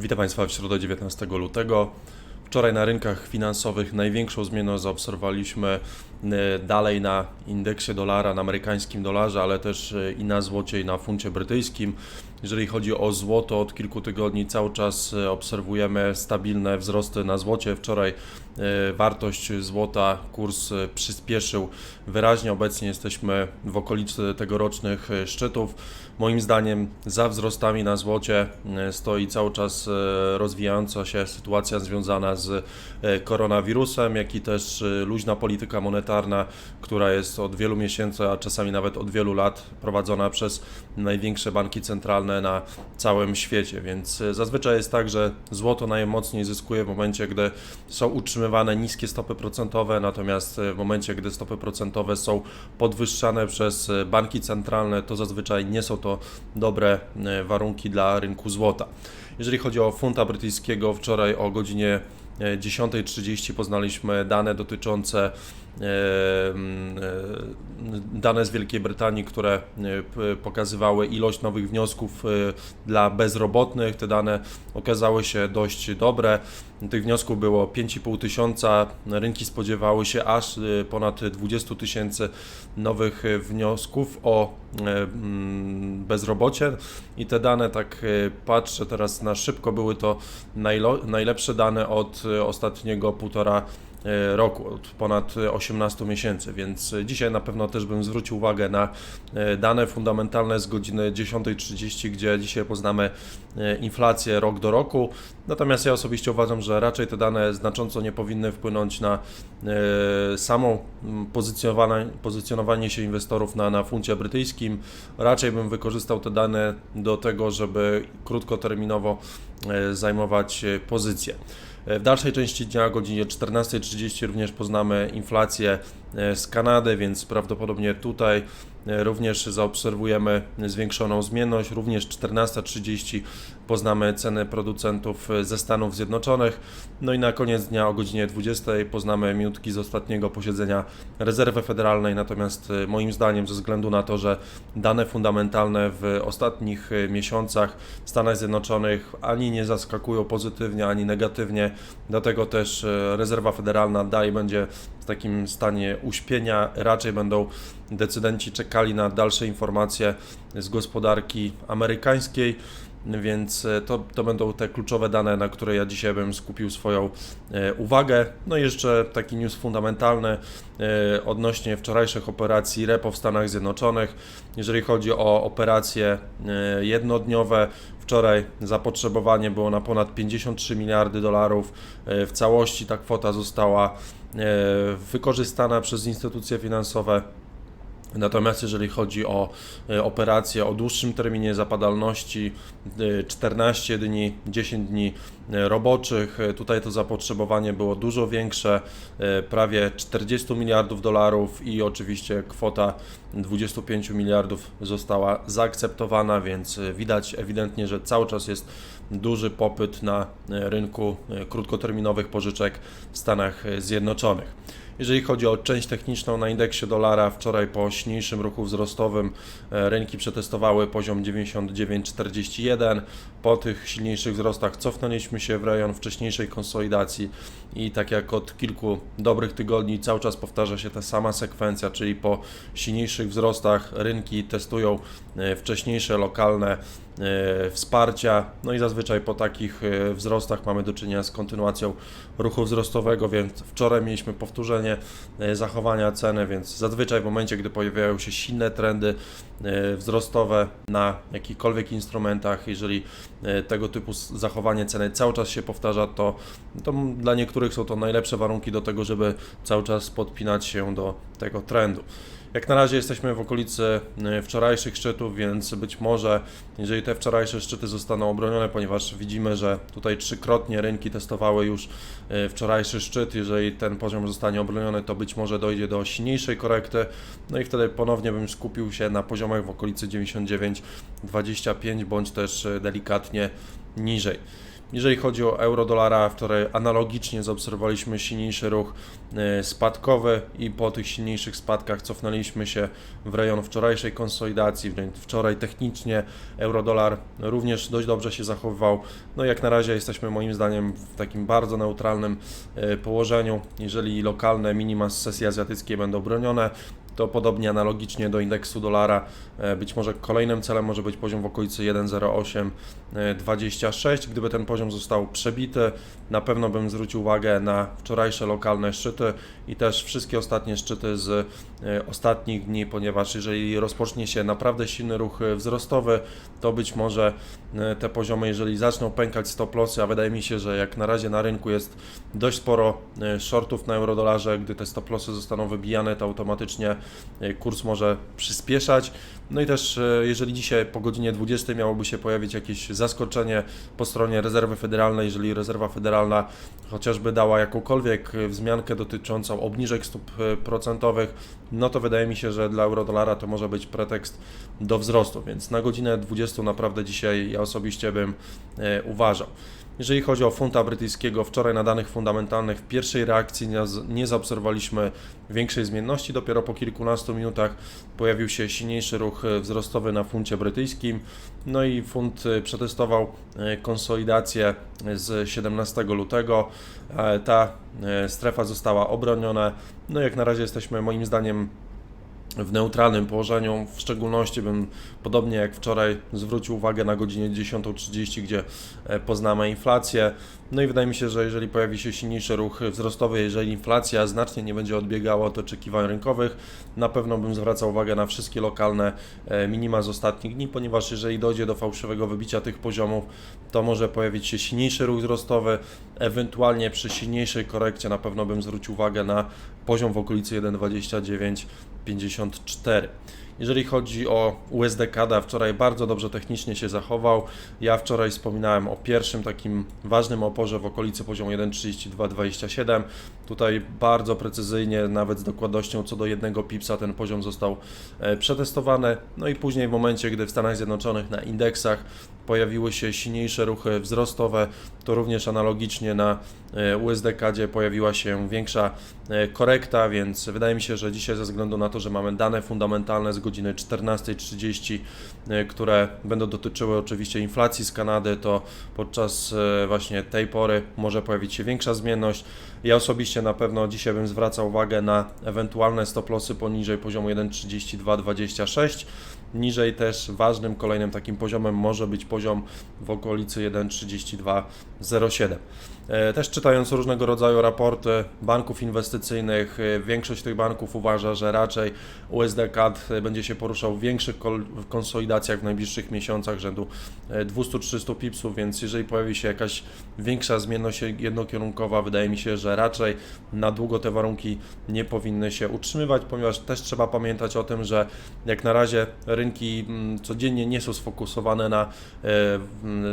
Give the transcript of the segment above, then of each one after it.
Witam Państwa w środę 19 lutego. Wczoraj na rynkach finansowych największą zmianę zaobserwowaliśmy e, dalej na indeksie dolara, na amerykańskim dolarze, ale też e, i na złocie, i na funcie brytyjskim. Jeżeli chodzi o złoto, od kilku tygodni cały czas e, obserwujemy stabilne wzrosty na złocie. Wczoraj e, wartość złota, kurs e, przyspieszył wyraźnie. Obecnie jesteśmy w okolicy tegorocznych szczytów. Moim zdaniem za wzrostami na złocie stoi cały czas rozwijająca się sytuacja związana z koronawirusem, jak i też luźna polityka monetarna, która jest od wielu miesięcy, a czasami nawet od wielu lat prowadzona przez największe banki centralne na całym świecie. Więc e, zazwyczaj jest tak, że złoto najmocniej zyskuje w momencie, gdy są utrzymywane niskie stopy procentowe, natomiast e, w momencie, gdy stopy procentowe są podwyższane przez e, banki centralne, to zazwyczaj nie są to dobre warunki dla rynku złota. Jeżeli chodzi o funta brytyjskiego, wczoraj o godzinie e, 10.30 poznaliśmy dane dotyczące dane z Wielkiej Brytanii, które e, pokazywały ilość nowych wniosków e, dla bezrobotnych. Te dane okazały się dość dobre. Tych wniosków było 5,5 tysiąca. Rynki spodziewały się aż e, ponad 20 tysięcy nowych e, wniosków o e, bezrobocie i te dane, tak e, patrzę teraz na szybko, były to najlepsze dane od e, ostatniego półtora e, roku, od ponad e, 18 miesięcy, więc e, dzisiaj na pewno też bym zwrócił uwagę na e, dane fundamentalne z godziny 10.30, gdzie dzisiaj poznamy e, inflację rok do roku. Natomiast ja osobiście uważam, że raczej te dane znacząco nie powinny wpłynąć na e, mm, pozycjonowanie, pozycjonowanie się inwestorów na, na funcie brytyjskim. Raczej bym wykorzystał te dane do tego, żeby krótkoterminowo e, zajmować e, pozycje. E, W dalszej części dnia o godzinie 14.30 również poznamy inflację e, z Kanady, więc prawdopodobnie tutaj również zaobserwujemy zwiększoną zmienność. Również 14.30 poznamy ceny producentów ze Stanów Zjednoczonych. No i na koniec dnia o godzinie 20 poznamy minutki z ostatniego posiedzenia Rezerwy Federalnej. Natomiast e, moim zdaniem, ze względu na to, że dane fundamentalne w ostatnich e, miesiącach w Stanach Zjednoczonych ani nie zaskakują pozytywnie, ani negatywnie, dlatego też e, Rezerwa Federalna dalej będzie takim stanie uśpienia. Raczej będą decydenci czekali na dalsze informacje z gospodarki amerykańskiej. Więc e, to, to będą te kluczowe dane, na które ja dzisiaj bym skupił swoją e, uwagę. No i jeszcze taki news fundamentalny e, odnośnie wczorajszych operacji repo w Stanach Zjednoczonych. Jeżeli chodzi o operacje jednodniowe, wczoraj zapotrzebowanie było na ponad 53 miliardy dolarów. W całości ta kwota została wykorzystana przez instytucje finansowe. Natomiast jeżeli chodzi o e, operacje o dłuższym terminie zapadalności, e, 14 dni, 10 dni e, roboczych, e, tutaj to zapotrzebowanie było dużo większe, e, prawie 40 miliardów dolarów i oczywiście kwota 25 miliardów została zaakceptowana, więc e, widać ewidentnie, że cały czas jest duży popyt na e, rynku e, krótkoterminowych pożyczek w Stanach e, Zjednoczonych. Jeżeli chodzi o część techniczną na indeksie dolara, wczoraj po silniejszym ruchu wzrostowym e, rynki przetestowały poziom 99,41. Po tych silniejszych wzrostach cofnęliśmy się w rejon wcześniejszej konsolidacji i tak jak od kilku dobrych tygodni cały czas powtarza się ta sama sekwencja, czyli po silniejszych wzrostach rynki testują e, wcześniejsze lokalne e, wsparcia. No i zazwyczaj po takich e, wzrostach mamy do czynienia z kontynuacją ruchu wzrostowego, więc wczoraj mieliśmy powtórzenie zachowania ceny, więc zazwyczaj w momencie, gdy pojawiają się silne trendy wzrostowe na jakichkolwiek instrumentach, jeżeli tego typu zachowanie ceny cały czas się powtarza, to, to dla niektórych są to najlepsze warunki do tego, żeby cały czas podpinać się do tego trendu. Jak na razie jesteśmy w okolicy e, wczorajszych szczytów, więc być może, jeżeli te wczorajsze szczyty zostaną obronione, ponieważ widzimy, że tutaj trzykrotnie rynki testowały już e, wczorajszy szczyt, jeżeli ten poziom zostanie obroniony, to być może dojdzie do silniejszej korekty, no i wtedy ponownie bym skupił się na poziomach w okolicy 99-25 bądź też e, delikatnie niżej. Jeżeli chodzi o euro dolara, wczoraj analogicznie zaobserwowaliśmy silniejszy ruch e, spadkowy i po tych silniejszych spadkach cofnęliśmy się w rejon wczorajszej konsolidacji. Wczoraj technicznie euro dolar również dość dobrze się zachowywał. No jak na razie jesteśmy moim zdaniem w takim bardzo neutralnym e, położeniu. Jeżeli lokalne minima z sesji azjatyckiej będą bronione, to podobnie analogicznie do indeksu dolara, e, być może kolejnym celem może być poziom w okolicy 1,0826. Gdyby ten poziom został przebity, na pewno bym zwrócił uwagę na wczorajsze lokalne szczyty i też wszystkie ostatnie szczyty z e, ostatnich dni, ponieważ jeżeli rozpocznie się naprawdę silny ruch wzrostowy, to być może e, te poziomy, jeżeli zaczną pękać stop lossy, a wydaje mi się, że jak na razie na rynku jest dość sporo shortów na eurodolarze, gdy te stop lossy zostaną wybijane, to automatycznie E, kurs może przyspieszać. No i też e, jeżeli dzisiaj po godzinie 20 miałoby się pojawić jakieś zaskoczenie po stronie rezerwy federalnej, jeżeli rezerwa federalna chociażby dała jakąkolwiek wzmiankę dotyczącą obniżek stóp e, procentowych, no to wydaje mi się, że dla euro-dolara to może być pretekst do wzrostu, więc na godzinę 20 naprawdę dzisiaj ja osobiście bym uważał. Jeżeli chodzi o funta brytyjskiego, wczoraj na danych fundamentalnych w pierwszej reakcji nie, zaobserwowaliśmy większej zmienności. Dopiero po kilkunastu minutach pojawił się silniejszy ruch e, wzrostowy na funcie brytyjskim. No i funt e, przetestował e, konsolidację z 17 lutego. Ta strefa została obroniona. No jak na razie jesteśmy moim zdaniem w neutralnym położeniu. W szczególności bym, podobnie jak wczoraj, zwrócił uwagę na godzinie 10.30, gdzie e, poznamy inflację. No i wydaje mi się, że jeżeli pojawi się silniejszy ruch wzrostowy, jeżeli inflacja znacznie nie będzie odbiegała od oczekiwań rynkowych, na pewno bym zwracał uwagę na wszystkie lokalne e, minima z ostatnich dni, ponieważ jeżeli dojdzie do fałszywego wybicia tych poziomów, to może pojawić się silniejszy ruch wzrostowy, ewentualnie przy silniejszej korekcie na pewno bym zwrócił uwagę na poziom w okolicy 1,29 54. Jeżeli chodzi o USD CAD, wczoraj bardzo dobrze technicznie się zachował. Ja wczoraj wspominałem o pierwszym takim ważnym oporze w okolicy poziomu 1,3227. Tutaj bardzo precyzyjnie, nawet z dokładnością co do jednego pipsa ten poziom został e, przetestowany. No i później w momencie, gdy w Stanach Zjednoczonych na indeksach pojawiły się silniejsze ruchy wzrostowe, to również analogicznie na e, USDCADzie pojawiła się większa e, korekta, więc wydaje mi się, że dzisiaj ze względu na to, że mamy dane fundamentalne z godziny 14.30, e, które będą dotyczyły oczywiście inflacji z Kanady, to podczas właśnie tej pory może pojawić się większa zmienność. Ja osobiście na pewno dzisiaj bym zwracał uwagę na ewentualne stop losy poniżej poziomu 1.3226. Niżej też ważnym kolejnym takim poziomem może być poziom w okolicy 1.32 07. E, też czytając różnego rodzaju raporty banków inwestycyjnych, e, większość tych banków uważa, że raczej USD CAD e, będzie się poruszał w większych konsolidacjach w najbliższych miesiącach rzędu 200-300 pipsów, więc jeżeli pojawi się jakaś większa zmienność jednokierunkowa, wydaje mi się, że raczej na długo te warunki nie powinny się utrzymywać, ponieważ też trzeba pamiętać o tym, że jak na razie rynki mm, codziennie nie są sfokusowane na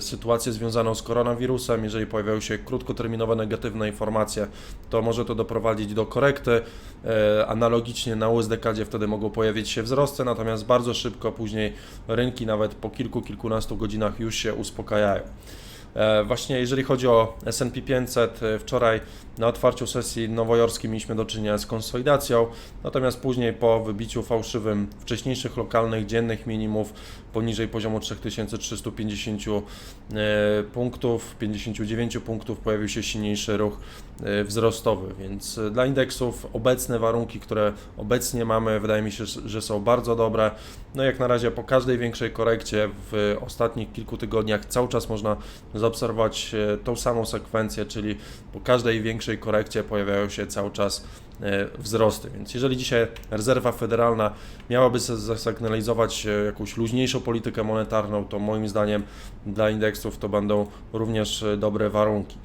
sytuację związaną z koronawirusem, jeżeli pojawiają się krótkoterminowe negatywne informacje, to może to doprowadzić do korekty. E, analogicznie na USD-kadzie wtedy mogą pojawić się wzrosty, natomiast bardzo szybko później rynki nawet po kilku, kilkunastu godzinach już się uspokajają. E, właśnie jeżeli chodzi o S&P 500, e, wczoraj na otwarciu sesji nowojorskim mieliśmy do czynienia z konsolidacją, natomiast później po wybiciu fałszywym wcześniejszych lokalnych dziennych minimów poniżej poziomu 3350 e, punktów, 59 punktów pojawił się silniejszy ruch wzrostowy, więc dla indeksów obecne warunki, które obecnie mamy, wydaje mi się, że są bardzo dobre. No jak na razie po każdej większej korekcie w ostatnich kilku tygodniach cały czas można zaobserwować e, tą samą sekwencję, czyli po każdej większej korekcie pojawiają się cały czas e, wzrosty. Więc jeżeli dzisiaj rezerwa federalna miałaby zasygnalizować e, jakąś luźniejszą politykę monetarną, to moim zdaniem dla indeksów to będą również dobre warunki.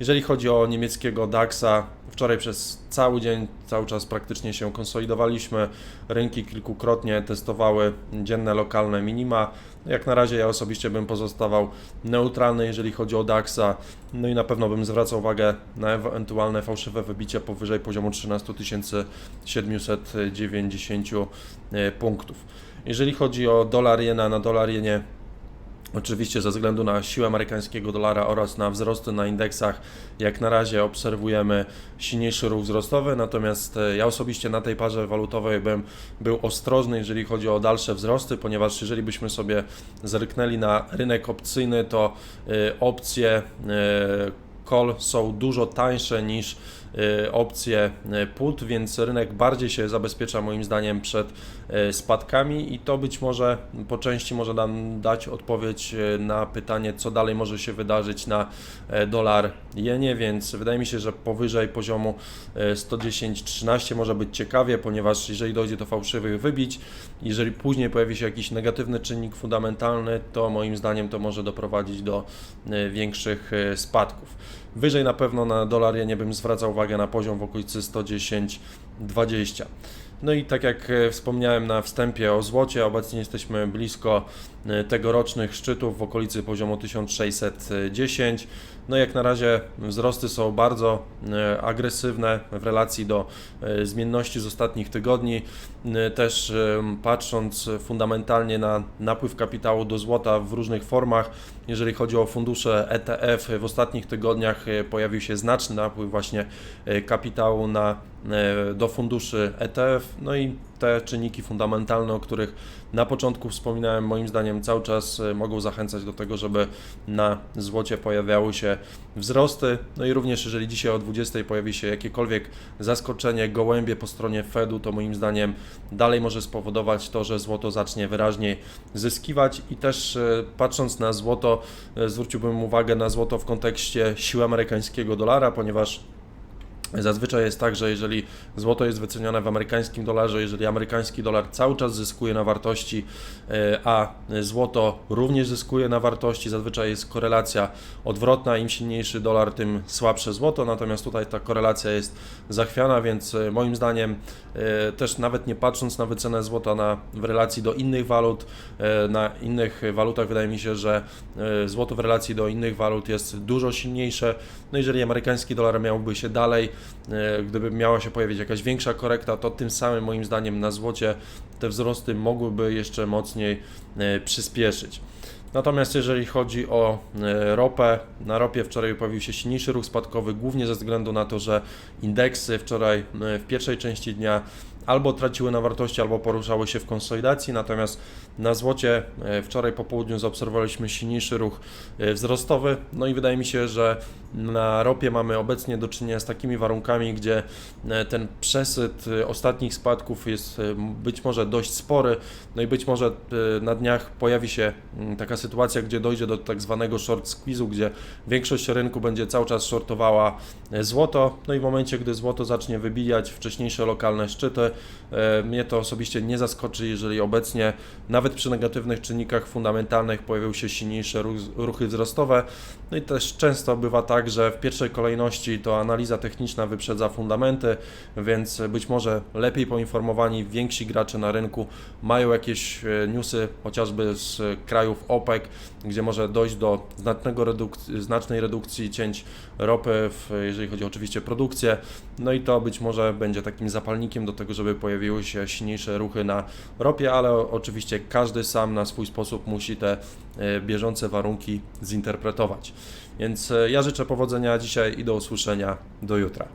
Jeżeli chodzi o niemieckiego DAX-a, wczoraj przez cały dzień, cały czas praktycznie się konsolidowaliśmy. Rynki kilkukrotnie testowały dzienne lokalne minima. Jak na razie ja osobiście bym pozostawał neutralny, jeżeli chodzi o DAX-a. No i na pewno bym zwracał uwagę na ewentualne fałszywe wybicie powyżej poziomu 13 790 e, punktów. Jeżeli chodzi o dolar jena, na dolar jenie Oczywiście ze względu na siłę amerykańskiego dolara oraz na wzrosty na indeksach, jak na razie obserwujemy silniejszy ruch wzrostowy, natomiast e, ja osobiście na tej parze walutowej bym był ostrożny, jeżeli chodzi o dalsze wzrosty, ponieważ jeżeli byśmy sobie zerknęli na rynek opcyjny, to e, opcje e, call są dużo tańsze niż y, opcje y, put, więc rynek bardziej się zabezpiecza moim zdaniem przed y, spadkami i to być może po części może nam dać odpowiedź na pytanie, co dalej może się wydarzyć na e, dolar jenie, więc wydaje mi się, że powyżej poziomu e, 110-13 może być ciekawie, ponieważ jeżeli dojdzie do fałszywych wybić, jeżeli później pojawi się jakiś negatywny czynnik fundamentalny, to moim zdaniem to może doprowadzić do e, większych e, spadków. Wyżej na pewno na dolar ja nie bym zwracał uwagę na poziom w okolicy 110-20. No i tak jak e, wspomniałem na wstępie o złocie, obecnie jesteśmy blisko tegorocznych szczytów w okolicy poziomu 1610. No jak na razie wzrosty są bardzo e, agresywne w relacji do e, zmienności z ostatnich tygodni. E, Też e, patrząc fundamentalnie na napływ kapitału do złota w różnych formach, jeżeli chodzi o fundusze ETF, w ostatnich tygodniach e, pojawił się znaczny napływ właśnie e, kapitału na, e, do funduszy ETF. No i te czynniki fundamentalne, o których na początku wspominałem, moim zdaniem cały czas e, mogą zachęcać do tego, żeby na złocie pojawiały się wzrosty. No i również jeżeli dzisiaj o 20 pojawi się jakiekolwiek zaskoczenie, gołębie po stronie Fedu, to moim zdaniem dalej może spowodować to, że złoto zacznie wyraźnie zyskiwać i też e, patrząc na złoto, e, zwróciłbym uwagę na złoto w kontekście siły amerykańskiego dolara, ponieważ Zazwyczaj jest tak, że jeżeli złoto jest wycenione w amerykańskim dolarze, jeżeli amerykański dolar cały czas zyskuje na wartości, e, a złoto również zyskuje na wartości, zazwyczaj jest korelacja odwrotna, im silniejszy dolar, tym słabsze złoto, natomiast tutaj ta korelacja jest zachwiana, więc e, moim zdaniem e, też nawet nie patrząc na wycenę złota na, w relacji do innych walut, na innych walutach wydaje mi się, że złoto w relacji do innych walut jest dużo silniejsze. No jeżeli amerykański dolar miałby się dalej, gdyby miała się pojawić jakaś większa korekta, to tym samym moim zdaniem na złocie te wzrosty mogłyby jeszcze mocniej e, przyspieszyć. Natomiast jeżeli chodzi o e, ropę, na ropie wczoraj pojawił się silniejszy ruch spadkowy, głównie ze względu na to, że indeksy wczoraj e, w pierwszej części dnia albo traciły na wartości, albo poruszały się w konsolidacji, natomiast na złocie e, wczoraj po południu zaobserwowaliśmy silniejszy ruch e, wzrostowy, no i wydaje mi się, że na ropie mamy obecnie do czynienia z takimi warunkami, gdzie e, ten przesyt ostatnich spadków jest być może dość spory, no i być może na dniach pojawi się mm, taka sytuacja, gdzie dojdzie do tak zwanego short squeezu, gdzie większość rynku będzie cały czas shortowała złoto, no i w momencie, gdy złoto zacznie wybijać wcześniejsze lokalne szczyty, mnie to osobiście nie zaskoczy, jeżeli obecnie nawet przy negatywnych czynnikach fundamentalnych pojawią się silniejsze ruch, ruchy wzrostowe. No i też często bywa tak, że w pierwszej kolejności to analiza techniczna wyprzedza fundamenty, więc być może lepiej poinformowani więksi gracze na rynku mają jakieś e, newsy, chociażby z krajów OPEC, gdzie może dojść do znacznego reduk- znacznej redukcji cięć ropy, w, jeżeli chodzi oczywiście o produkcję. No i to być może będzie takim zapalnikiem do tego, żeby pojawiły się silniejsze ruchy na ropie, ale oczywiście każdy sam na swój sposób musi te e, bieżące warunki zinterpretować. Więc e, ja życzę powodzenia dzisiaj i do usłyszenia do jutra.